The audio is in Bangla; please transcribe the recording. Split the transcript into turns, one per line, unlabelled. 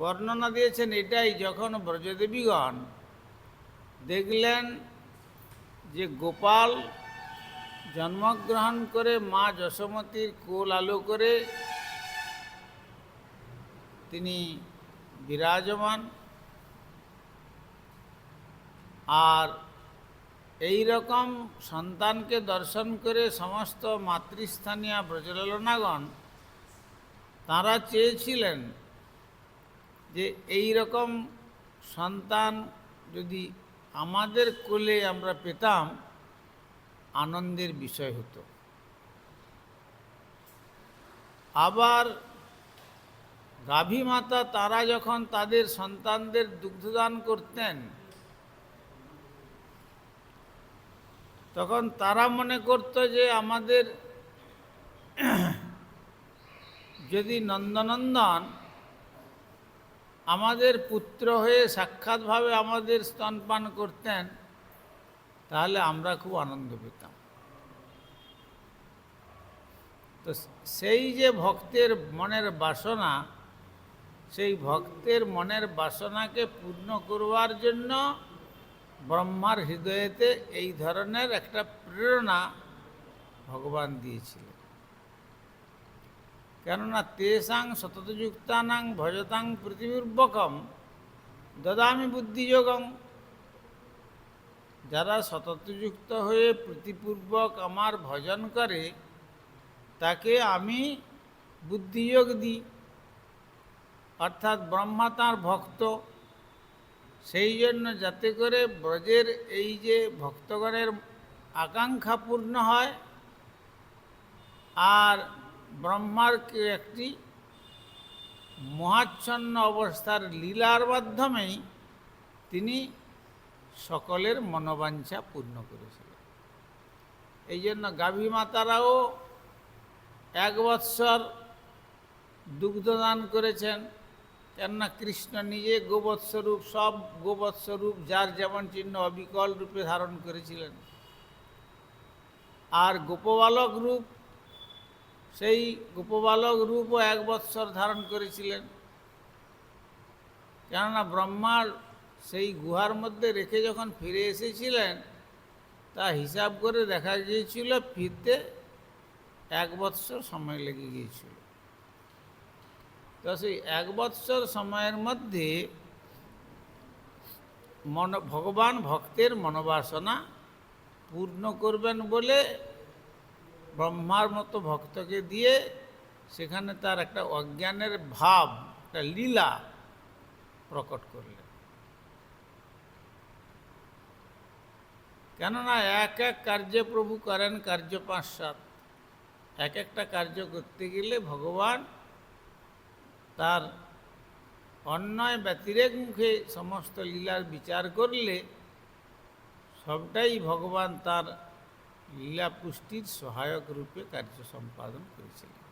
বর্ণনা দিয়েছেন এটাই, যখন ব্রজদেবীগণ দেখলেন যে গোপাল জন্মগ্রহণ করে মা যশোমতীর কোল আলো করে তিনি বিরাজমান, আর এই রকম সন্তানকে দর্শন করে সমস্ত মাতৃস্থানীয় ব্রজলালনাগণ তারা চেয়েছিলেন যে এই রকম সন্তান যদি আমাদের কোলে আমরা পেতাম, আনন্দের বিষয় হতো। আবার গাভী মাতা তারা যখন তাদের সন্তানদের দুগ্ধদান করতেন, তখন তারা মনে করত যে আমাদের যদি নন্দনন্দন আমাদের পুত্র হয়ে সাক্ষাৎভাবে আমাদের স্তনপান করতেন, তাহলে আমরা খুব আনন্দ পেতাম। তো সেই যে ভক্তের মনের বাসনা, সেই ভক্তের মনের বাসনাকে পূর্ণ করবার জন্য ব্রহ্মার হৃদয়েতে এই ধরনের একটা প্রেরণা ভগবান দিয়েছিলেন। কেননা তেসাং সততযুক্তানাং ভজতাং পৃথিবীর্বকম দদামি বুদ্ধিযোগং যারা সততযুক্ত হয়ে প্রীতিপূর্বক আমার ভজন করে, তাকে আমি বুদ্ধিযোগ দিই। অর্থাৎ ব্রহ্মা তাঁর ভক্ত। সেই জন্য যাতে করে ব্রজের এই যে ভক্তগণের আকাঙ্ক্ষা পূর্ণ হয়, আর ব্রহ্মার একটি মহাচ্ছন্ন অবস্থার লীলার মাধ্যমেই তিনি সকলের মনোবাঞ্ছা পূর্ণ করেছিলেন। এই জন্য গাভী মাতারাও এক বৎসর দুগ্ধদান করেছেন, কেননা কৃষ্ণ নিজে গোবৎস্বরূপ, সব গোবৎস্বরূপ যার যেমন চিহ্ন অবিকল রূপে ধারণ করেছিলেন। আর গোপবালক রূপ সেই গোপবালক রূপও এক বৎসর ধারণ করেছিলেন। কেননা ব্রহ্মার সেই গুহার মধ্যে রেখে যখন ফিরে এসেছিলেন, তা হিসাব করে দেখা গিয়েছিল ফিরতে এক বৎসর সময় লেগে গিয়েছিল। তো সেই এক বৎসর সময়ের মধ্যে মন, ভগবান ভক্তের মনোবাসনা পূর্ণ করবেন বলে ব্রহ্মার মতো ভক্তকে দিয়ে সেখানে তার একটা অজ্ঞানের ভাব, একটা লীলা প্রকট করলেন। কেননা এক এক কার্যে প্রভু করেন কার্য পাঁচ সাত এক একটা কার্য করতে গেলে ভগবান তার অন্যায় ব্যতিরেক মুখে সমস্ত লীলার বিচার করলে সবটাই ভগবান তার লীলা পুষ্টির সহায়ক রূপে কার্য সম্পাদন করেছিলেন।